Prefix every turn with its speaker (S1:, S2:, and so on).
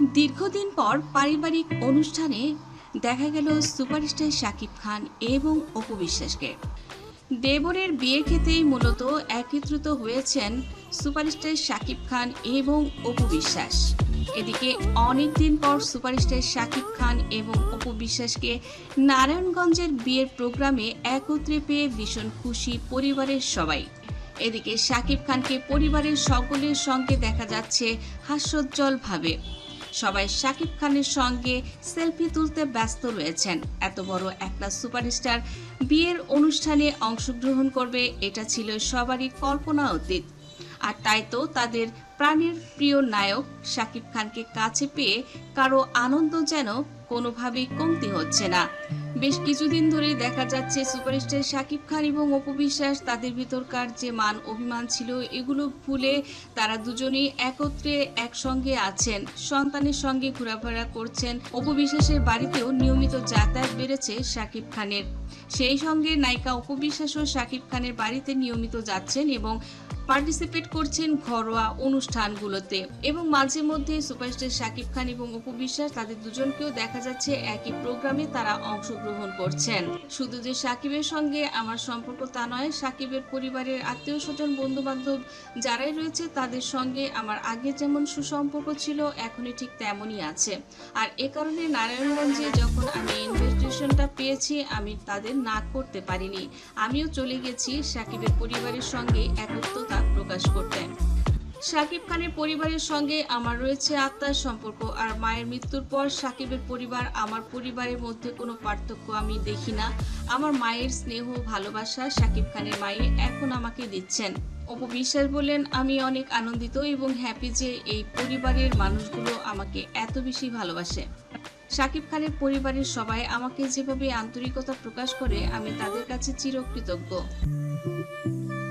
S1: দীর্ঘদিন পর পারিবারিক অনুষ্ঠানে দেখা গেল সুপারস্টার শাকিব খান এবং অপু বিশ্বাসকে। দেবরের বিয়ে খেতেই মূলত একত্রিত হয়েছেন সুপারস্টার শাকিব খান এবং অপু বিশ্বাস। এদিকে অনেক দিন পর সুপারস্টার শাকিব খান এবং অপু বিশ্বাসকে নারায়ণগঞ্জের বিয়ের প্রোগ্রামে একত্রে পেয়ে ভীষণ খুশি পরিবারের সবাই। এদিকে শাকিব খানকে পরিবারের সকলের সঙ্গে দেখা যাচ্ছে হাস্যোজ্জ্বলভাবে। সবাই শাকিব খানের সঙ্গে সেলফি তুলতে ব্যস্ত রয়েছেন। এত বড় একটা সুপারস্টার বিয়ের অনুষ্ঠানে অংশগ্রহণ করবে, এটা ছিল সবারই কল্পনা অতীত। আর তাই তো তাদের প্রাণের প্রিয় নায়ক শাকিব খানকে কাছে পেয়ে কারও আনন্দ যেন কোনোভাবেই কমতি হচ্ছে না। বেশ কিছুদিন ধরে দেখা যাচ্ছে সুপারস্টার শাকিব খান এবং অপু বিশ্বাস তাদের ভিতরকার যে মান অভিমান ছিল এগুলো ভুলে তারা দুজনেই একত্রে একসঙ্গে আছেন। সন্তানের সঙ্গে ঘোরাফেরা করছেন। অপু বিশ্বাসের বাড়িতেও নিয়মিত যাতায়াত বেড়েছে শাকিব খানের। সেই সঙ্গে নায়িকা অপু শাকিব খানের বাড়িতে নিয়মিত যাচ্ছেন এবং পার্টিসিপেট করছেন ঘরোয়া অনুষ্ঠানগুলোতে। এবং মাঝে মধ্যে সুপারস্টার শাকিব খান এবং অপু বিশ্বাস তাদের দুজনকেও দেখা যাচ্ছে একই প্রোগ্রামে তারা অংশগ্রহণ করছেন। শুধু যে সাকিবের সঙ্গে আমার সম্পর্ক তা নয় সাকিবের পরিবারের আত্মীয় স্বজন বন্ধু বান্ধব যারাই রয়েছে তাদের সঙ্গে আমার আগে যেমন সুসম্পর্ক ছিল, এখনই ঠিক তেমনই আছে। আর এ কারণে নারায়ণগঞ্জে যখন আমি ইনভিটেশনটা পেয়েছি, আমি তাদের না করতে পারিনি। আমিও চলে গেছি সাকিবের পরিবারের সঙ্গে একত্রতা প্রকাশ করতে। সাকিব খানের পরিবারের সঙ্গে আমার রয়েছে আত্মার সম্পর্ক, আর মায়ের মৃত্যুর পর সাকিবের পরিবার, আমার পরিবারের মধ্যে কোনো পার্থক্য আমি দেখি না। আমার মায়ের স্নেহ, ভালোবাসা সাকিব খানের মায়ে এখন আমাকে দিচ্ছেন। অপু বিশ্বাস বললেন, আমি অনেক আনন্দিত এবং হ্যাপি যে এই পরিবারের মানুষগুলো আমাকে এত বেশি ভালোবাসে। সাকিব খানের পরিবারের সবাই আমাকে যেভাবে আন্তরিকতা প্রকাশ করে আমি তাদের কাছে চিরকৃতজ্ঞ।